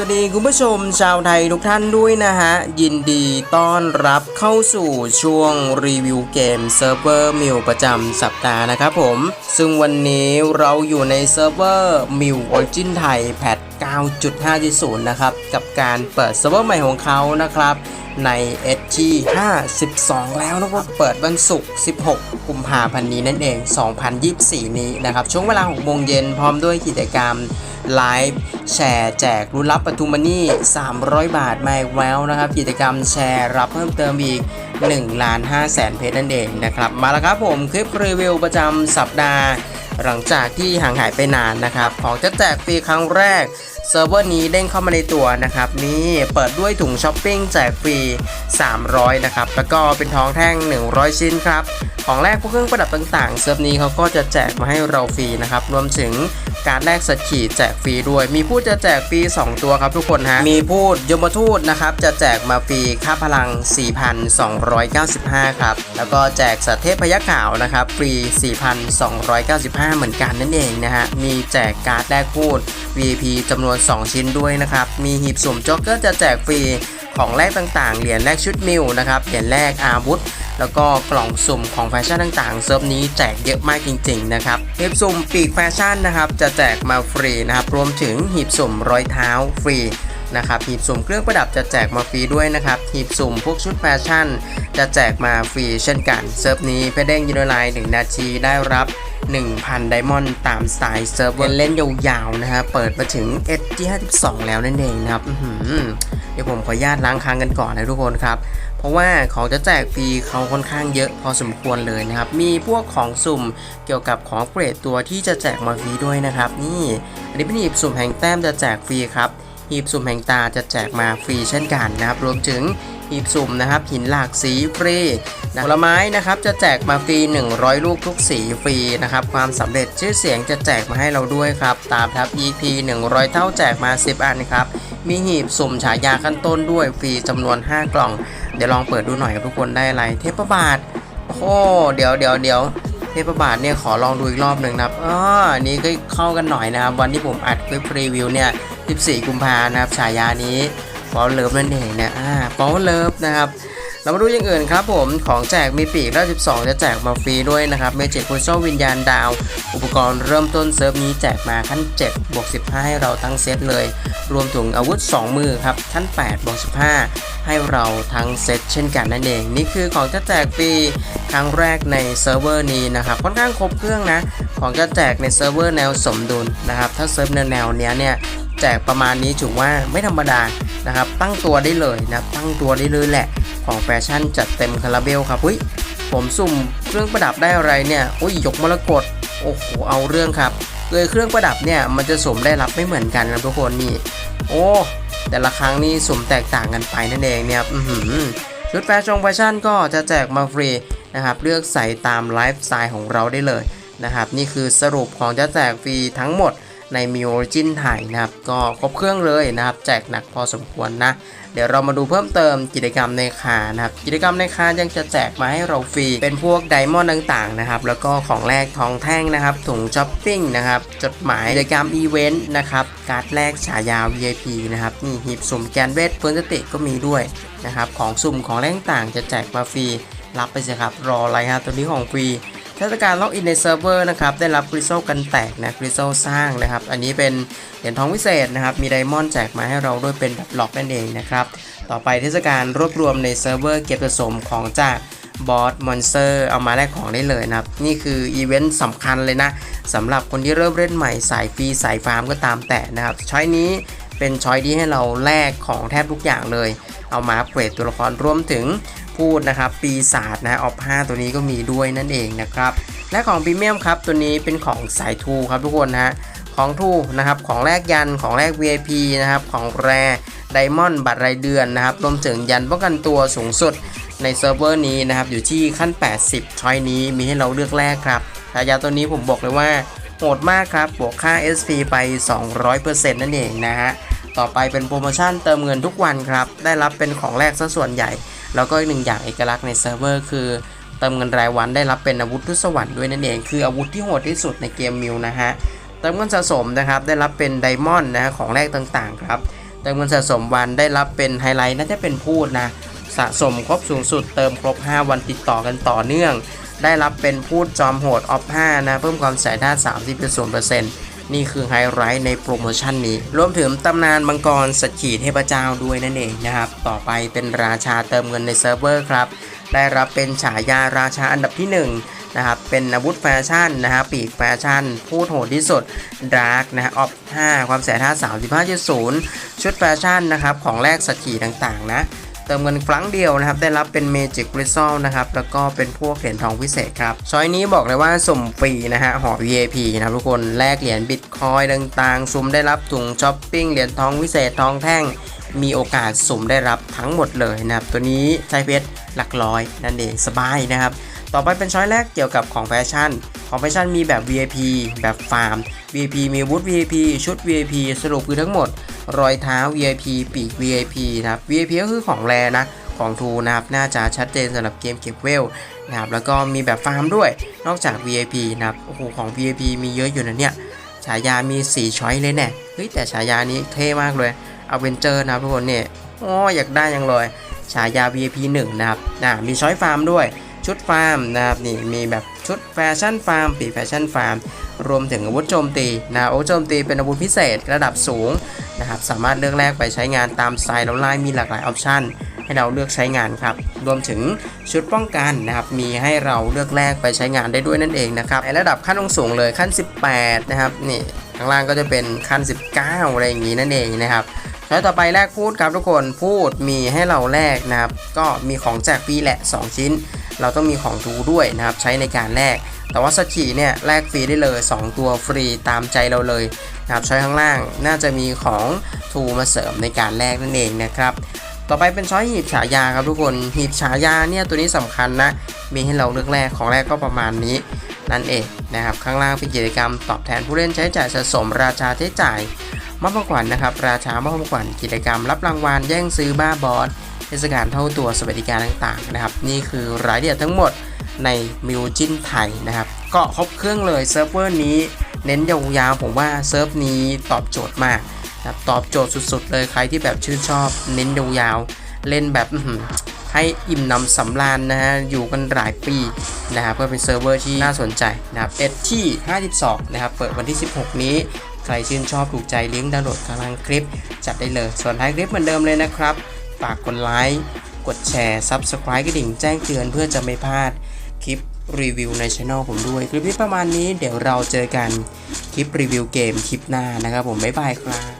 สวัสดีคุณผู้ชมชาวไทยทุกท่านด้วยนะฮะ ยินดีต้อนรับเข้าสู่ช่วงรีวิวเกมเซิร์ฟเวอร์มิวประจำสัปดาห์นะครับผม ซึ่งวันนี้เราอยู่ในเซิร์ฟเวอร์มิวออริจินไทยแพท9.5.0 นะครับ กับการเปิดเซิร์ฟเวอร์ใหม่ของเขานะครับ ใน SG 52 แล้วนะครับ เปิดวันศุกร์16 กุมภาพันธ์นี้นั่นเอง 2024 นี้นะครับ ช่วงเวลา6โมงเย็นพร้อมด้วยกิจกรรม ไลฟ์แชร์แจกรุ่นรับปทุมมานี่ 300 บาทมาอีกแล้วนะครับ กิจกรรมแชร์รับเพิ่มเติมอีก1ล้าน5แสนเพชรนั่นเองนะครับ มาแล้วครับผมคลิปรีวิวประจำสัปดาห์ หลังจากที่ห่างหายไปนานนะครับ ของจะแจกฟรีครั้งแรกเซิร์ฟเวอร์นี้เด้งเข้ามาในตัวนะครับนี่เปิดด้วยถุงช้อปปิ้งแจกฟรี 300 นะครับ แล้วก็เป็นทองแท่ง 100 ชิ้นครับ ของแรกพวกเครื่องประดับต่างๆ เซิร์ฟนี้เขาก็จะแจกมาให้เราฟรีนะครับ รวมถึงการแลกสกีแจกฟรีด้วย มีพูดจะแจกฟรี 2 ตัวครับทุกคนฮะ มีพูดยมทูตนะครับ จะแจกมาฟรีค่าพลัง 4,295 ครับ แล้วก็แจกสัตเทพพยัคฆ์ขาวนะครับ ฟรี 4,295 เหมือนกันนั่นเองนะฮะ มีแจกการ์ดแลกพูด VIP จำนวน 2 ชิ้นด้วยนะครับ มีหีบสุ่มจ็อกเกอร์จะแจกฟรีของแรกต่างๆ เหรียญแรกชุดมิวนะครับ เหรียญแรกอาวุธ แล้วก็กล่องสุ่มของแฟชั่นต่างๆ เซิร์ฟนี้แจกเยอะมากจริงๆนะครับหีบสุ่มปีกแฟชั่นนะครับจะแจกมาฟรีนะครับรวมถึงหีบสุ่มรอยเท้าฟรีนะครับหีบสุ่มเครื่องประดับจะแจกมาฟรีด้วยนะครับหีบสุ่มพวกชุดแฟชั่น จะแจกมาฟรีเช่นกันเซิร์ฟนี้เพเด้งยูโนไลน์1นาทีได้รับ 1,000 ไดมอนด์ตามสไตล์เซิร์ฟเวอร์เล่นยาวๆนะฮะเปิดมาถึง s g 52 แล้วนั่นเองนะครับเดี๋ยวผมขออนุญาตล้างค้างกันก่อนนะทุกคนครับ เพราะว่าของจะแจกฟรีเขาค่อนข้างเยอะพอสมควรเลยนะครับ มีพวกของสุ่มเกี่ยวกับของเกรดตัวที่จะแจกมาฟรีด้วยนะครับ นี่อันนี้เป็นหีบสุ่มแห่งแต้มจะแจกฟรีครับหีบสุ่มแห่งตาจะแจกมาฟรีเช่นกันนะครับรวมถึงหีบสุ่มนะครับหินหลากสีฟรีผลไม้นะครับจะแจกมาฟรี 100 ลูกทุกสีฟรีนะครับความสำเร็จชื่อเสียงจะแจกมาให้เราด้วยครับตามครับ EP 100 เท่าแจกมา 10 อันครับมีหีบสุ่มฉายาขั้นต้นด้วยฟรีจำนวน 5 กล่อง เดี๋ยวลองเปิดดูหน่อยครับทุกคนได้อะไร เทพบาทโอ้เดี๋ยวเดี๋ยวเดี๋ยวเทพบาทเนี่ยขอลองดูอีกรอบหนึ่งนะครับอ๋ออันนี้ก็เข้ากันหน่อยนะครับ วันที่ผมอัดคลิปรีวิวเนี่ย 14 กุมภานะครับฉายานี้ฟอลเลิฟนั่นเองนะอ่าฟอลเลิฟนะครับเรามาดูอย่างอื่นครับผมของแจกมีปีกแล้ว12จะแจกมาฟรีด้วยนะครับเมจิกคุโซวิญญาณดาว อุปกรณ์เริ่มต้นเซิร์ฟนี้แจกมาขั้น7บวก15 ให้เราทั้งเซตเลย รวมถึงอาวุธ 2 มือครับขั้น8บวก15 ให้เราทั้งเซตเช่นกันนั่นเอง นี่คือของจะแจกฟรีครั้งแรกในเซิร์ฟเวอร์นี้นะครับค่อนข้างครบเครื่องนะ ของจะแจกในเซิร์ฟเวอร์แนวสมดุลนะครับถ้าเซิร์ฟแนวแนวเนี้ยเนี่ยแจกประมาณนี้ถือว่าไม่ธรรมดานะครับ ตั้งตัวได้เลยนะตั้งตัวได้เลยแหละ ของแฟชั่นจัดเต็มคาราเบลครับอุ้ยผมสุ่มเครื่องประดับได้อะไรเนี่ยอุ้ยหยกมรกตโอ้โหเอาเรื่องครับ เลยเครื่องประดับเนี่ยมันจะสมได้รับไม่เหมือนกันนะทุกคนนี่ โอ้แต่ละครั้งนี่สมแตกต่างกันไปนั่นเองเนี่ยอืชุดแฟชั่นแฟชั่นก็จะแจกมาฟรีนะครับเลือกใส่ตามไลฟ์สไตล์ของเราได้เลยนะครับนี่คือสรุปของจะแจกฟรีทั้งหมด ในมิโอจินไทยนะครับ ก็ครบเครื่องเลยนะครับ แจกหนักพอสมควรนะ เดี๋ยวเรามาดูเพิ่มเติมกิจกรรมในคานะครับ กิจกรรมในคายังจะแจกมาให้เราฟรี เป็นพวกไดมอนด์ต่างๆนะครับ แล้วก็ของแรกทองแท่งนะครับ ถุงช้อปปิ้งนะครับ จดหมายกิจกรรมอีเวนต์นะครับ การ์ดแรกฉายา VIP นะครับ นี่หีบสุ่มแกนเวทเฟิร์นสติก็มีด้วยนะครับ ของสุ่มของแรกต่างจะแจกมาฟรี รับไปสิครับ รออะไรฮะตัวนี้ของฟรี เทศกาลล็อกอินในเซิร์ฟเวอร์นะครับ ได้รับคริสตัลกันแตกนะคริสตัลสร้างนะครับ อันนี้เป็นเหรียญทองวิเศษนะครับ มีไดมอนด์แจกมาให้เราด้วยเป็นแบบล็อกนั่นเองนะครับ ต่อไปเทศกาลรวบรวมในเซิร์ฟเวอร์เก็บสะสมของจากบอสมอนสเตอร์เอามาแลกของได้เลยนะครับ นี่คืออีเวนต์สำคัญเลยนะสำหรับคนที่เริ่มเล่นใหม่สายฟรีสายฟาร์มก็ตามแต่นะครับช้อยนี้เป็นช้อยที่ให้เราแลกของแทบทุกอย่างเลย เอามาอัปเกรดตัวละครรวมถึง พูดนะครับ ปีศาจนะออฟ5ตัวนี้ก็มีด้วยนั่นเองนะครับ และของพรีเมียมครับตัวนี้เป็นของสายทูครับทุกคนนะของทูนะครับของแรกยันของแรก VIP นะครับของแรไดมอนด์บัตรรายเดือนนะครับรวมถึงยันป้องกันตัวสูงสุดในเซิร์ฟเวอร์นี้นะครับอยู่ที่ขั้น 80 ช้อยนี้มีให้เราเลือกแรกครับฉายาตัวนี้ผมบอกเลยว่าโหดมากครับบวกค่า SP ไป 200%นั่นเองนะฮะ ต่อไปเป็นโปรโมชั่นเติมเงินทุกวันครับ ได้รับเป็นของแรกซะส่วนใหญ่ แล้วก็อีกหนึ่งอย่างเอกลักษณ์ในเซิร์ฟเวอร์คือเติมเงินรายวันได้รับเป็นอาวุธทุสวรรค์ด้วยนั่นเอง คืออาวุธที่โหดที่สุดในเกมมิวนะฮะเติมเงินสะสมนะครับได้รับเป็นไดมอนด์นะฮะของแรกต่างๆครับเติมเงินสะสมวันได้รับเป็นไฮไลท์น่าจะเป็นพูดนะสะสมครบสูงสุดเติมครบ 5 วันติดต่อกันต่อเนื่อง ได้รับเป็นพูดจอมโหดออฟ5นะเพิ่มความสายด้าน30.0% นี่คือไฮไลท์ในโปรโมชั่นนี้ รวมถึงตำนานมังกรสักขีเทพเจ้าด้วยนั่นเองนะครับ ต่อไปเป็นราชาเติมเงินในเซิร์ฟเวอร์ครับ ได้รับเป็นฉายาราชาอันดับที่ 1 นะครับ เป็นอาวุธแฟชั่นนะฮะปีกแฟชั่น พูดโหดที่สุดดาร์กนะฮะออฟ5ความแสนท่า35.0ชุดแฟชั่นนะครับ ของแรกสกขีต่างๆ นะ เติมเงินครั้งเดียวนะครับ ได้รับเป็นเมจิก r ริซ l นะครับ แล้วก็เป็นพวกเหรียญทองพิเศษครับช้อยนี้บอกเลยว่าสุ่มฟรีนะฮะหอ VIP นะครับทุกคนแลกเหรียญบิตคอยต่างๆ สุ่มได้รับถุงช้อปปิ้งเหรียญทองพิเศษทองแท่ง มีโอกาสสุ่มได้รับทั้งหมดเลยนะครับ ตัวนี้ใช้เพชรหลักร้อยนั่นเองสบายนะครับ ต่อไปเป็นช้อยแรกเกี่ยวกับของแฟชั่น ของแฟชั่นมีแบบ VIP แบบฟาร์ม VIP มีอาวุธ VIP ชุด VIP สรุปคือทั้งหมด รอยเท้า VIP ปีก VIP นะครับ VIP ก็คือของแรนะของทูนะครับน่าจะชัดเจนสำหรับเกมเก็บเวลนะครับแล้วก็มีแบบฟาร์มด้วยนอกจาก VIP นะครับโอ้โหของ VIP มีเยอะอยู่นะเนี่ยฉายามี 4 ช้อยเลยเนี่ยเฮ้ยแต่ฉายานี้เท่มากเลยอเวนเจอร์นะครับทุกคนเนี่ยอ้ออยากได้ยังเลยฉายา VIP 1 นะครับอ่ามีช้อยฟาร์มด้วย ชุดฟาร์มนะครับนี่มีแบบชุดแฟชั่นฟาร์มปีแฟชั่นฟาร์มรวมถึงอาวุธโจมตีนะอาวุธโจมตีเป็นอาวุธพิเศษระดับสูงนะครับสามารถเลือกแลกไปใช้งานตามสไตล์แล้วไล่มีหลากหลายออปชันให้เราเลือกใช้งานครับรวมถึงชุดป้องกันนะครับมีให้เราเลือกแลกไปใช้งานได้ด้วยนั่นเองนะครับในระดับขั้นสูงเลยขั้น 18 นะครับนี่ข้างล่างก็จะเป็นขั้น 19 อะไรอย่างนี้นั่นเองนะครับแล้วต่อไปแลกพูดครับทุกคนพูดมีให้เราแลกนะครับก็มีของแจกฟรีแหละ 2 ชิ้น เราต้องมีของทูด้วยนะครับใช้ในการแลกแต่ว่าสกีเนี่ยแลกฟรีได้เลย 2 ตัวฟรีตามใจเราเลยนะครับช้อยข้างล่างน่าจะมีของทูมาเสริมในการแลกนั่นเองนะครับต่อไปเป็นช้อยหีบฉายาครับทุกคนหีบฉายาเนี่ยตัวนี้สำคัญนะมีให้เราเลือกแลกของแรกก็ประมาณนี้นั่นเองนะครับข้างล่างเป็นกิจกรรมตอบแทนผู้เล่นใช้จ่ายสะสมราชาใช้จ่ายมอบของขวัญนะครับราชามอบของขวัญกิจกรรมรับรางวัลแย่งซื้อบ้าบอส เทศกาลเท่าตัวสวัสดิการต่างๆนะครับ นี่คือรายละเอียดทั้งหมดในมิวจินไทยนะครับ ก็ครบเครื่องเลยเซิร์ฟเวอร์นี้เน้นยาวๆผมว่าเซิร์ฟนี้ตอบโจทย์มากนะครับตอบโจทย์สุดๆ เลยใครที่แบบชื่นชอบเน้นยาวๆเล่นแบบให้อิ่มนำสำราญนะฮะอยู่กันหลายปีนะครับก็เป็นเซิร์ฟเวอร์ที่น่าสนใจนะครับเอที่ 52 นะครับ เปิดวันที่ 16 นี้ ใครชื่นชอบถูกใจลิงก์ดาวน์โหลดกำลังคลิป จัดได้เลย ส่วนท้ายคลิปเหมือนเดิมเลยนะครับ ฝากกดไลค์ กดแชร์ Subscribe กระดิ่งแจ้งเตือนเพื่อจะไม่พลาดคลิปรีวิวในช่องผมด้วย คลิปนี้ประมาณนี้เดี๋ยวเราเจอกันคลิปรีวิวเกมคลิปหน้านะครับผม บ๊ายบายครับ